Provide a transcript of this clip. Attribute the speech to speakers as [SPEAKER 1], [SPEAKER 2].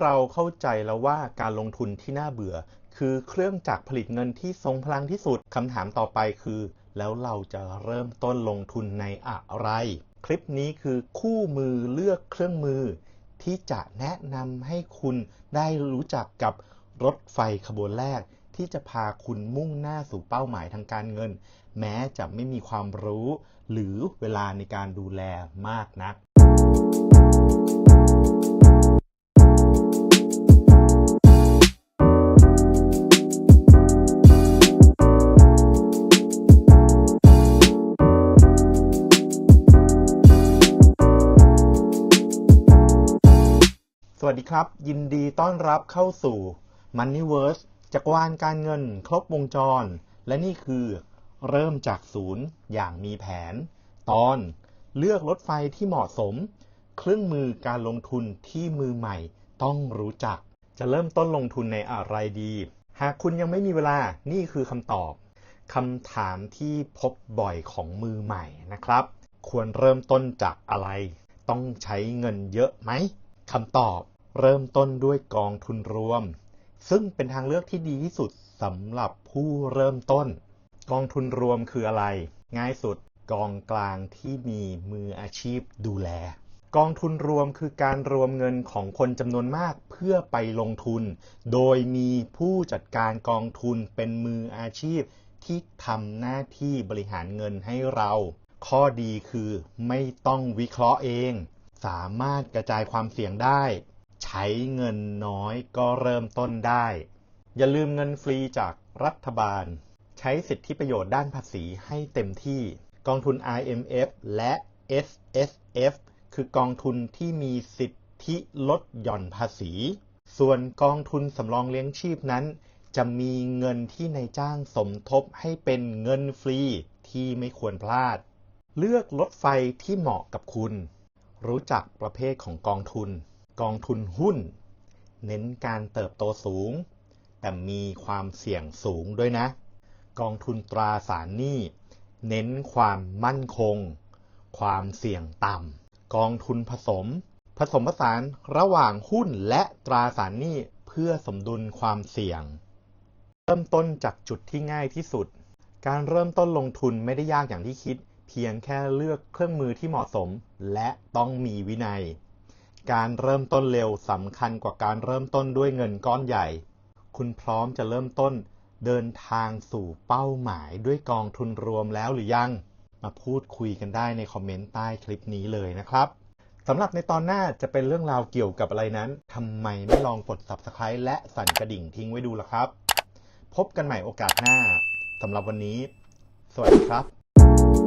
[SPEAKER 1] เราเข้าใจแล้วว่าการลงทุนที่น่าเบื่อ คือเครื่องจักรผลิตเงินที่ทรงพลังที่สุดคำถามต่อไปคือ แล้วเราจะเริ่มต้นลงทุนในอะไร คลิปนี้คือคู่มือเลือกเครื่องมือ ที่จะแนะนำให้คุณได้รู้จักกับรถไฟขบวนแรก ที่จะพาคุณมุ่งหน้าสู่เป้าหมายทางการเงิน แม้จะไม่มีความรู้ หรือเวลาในการดูแลมากนัก สวัสดีครับ ยินดีต้อนรับเข้าสู่ Moneyverse จักรวาลการเงินครบวงจร และนี่คือเริ่มจากศูนย์อย่างมีแผน ตอนเลือกรถไฟที่เหมาะสม เครื่องมือการลงทุนที่มือใหม่ ต้องรู้จัก จะเริ่มต้นลงทุนในอะไรดี หากคุณยังไม่มีเวลานี่คือคำตอบคำถามที่พบบ่อยของมือใหม่นะครับ ควรเริ่มต้นจากอะไร ต้องใช้เงินเยอะไหมคำตอบเริ่มต้นด้วยกองทุนรวม ซึ่งเป็นทางเลือกที่ดีที่สุดสำหรับผู้เริ่มต้น กองทุนรวมคืออะไร ง่ายสุดกองกลางที่มีมืออาชีพดูแล กองทุนรวมคือการรวมเงินของคนจำนวนมากเพื่อไปลงทุน โดยมีผู้จัดการกองทุนเป็นมืออาชีพที่ทำหน้าที่บริหารเงินให้เรา ข้อดีคือไม่ต้องวิเคราะห์เอง สามารถกระจายความเสี่ยงได้ ใช้เงินน้อยก็เริ่มต้นได้ อย่าลืมเงินฟรีจากรัฐบาล ใช้สิทธิประโยชน์ด้านภาษีให้เต็มที่ กองทุน IMF และ S S F คือกองทุนที่มีสิทธิลดหย่อนภาษี ส่วนกองทุนสำรองเลี้ยงชีพนั้น จะมีเงินที่นายจ้างสมทบให้เป็นเงินฟรีที่ไม่ควรพลาด เลือกรถไฟที่เหมาะกับคุณ รู้จักประเภทของกองทุน กองทุนหุ้น เน้นการเติบโตสูง แต่มีความเสี่ยงสูงด้วยนะ กองทุนตราสารหนี้ เน้นความมั่นคง ความเสี่ยงต่ำ กองทุนผสม ผสมผสานระหว่างหุ้นและตราสารหนี้เพื่อสมดุลความเสี่ยง เริ่มต้นจากจุดที่ง่ายที่สุด การเริ่มต้นลงทุนไม่ได้ยากอย่างที่คิด เพียงแค่เลือกเครื่องมือที่เหมาะสม และต้องมีวินัย การเริ่มต้นเร็วสำคัญกว่าการเริ่มต้นด้วยเงินก้อนใหญ่ คุณพร้อมจะเริ่มต้นเดินทางสู่เป้าหมายด้วยกองทุนรวมแล้วหรือยัง มาพูดคุยกันได้ในคอมเมนต์ใต้คลิปนี้เลยนะครับสำหรับในตอนหน้าจะเป็นเรื่องราวเกี่ยวกับอะไรนั้นทำไมไม่ลองกด Subscribe และสั่นกระดิ่งทิ้งไว้ดูล่ะครับ พบกันใหม่โอกาสหน้าสำหรับวันนี้ สวัสดีครับ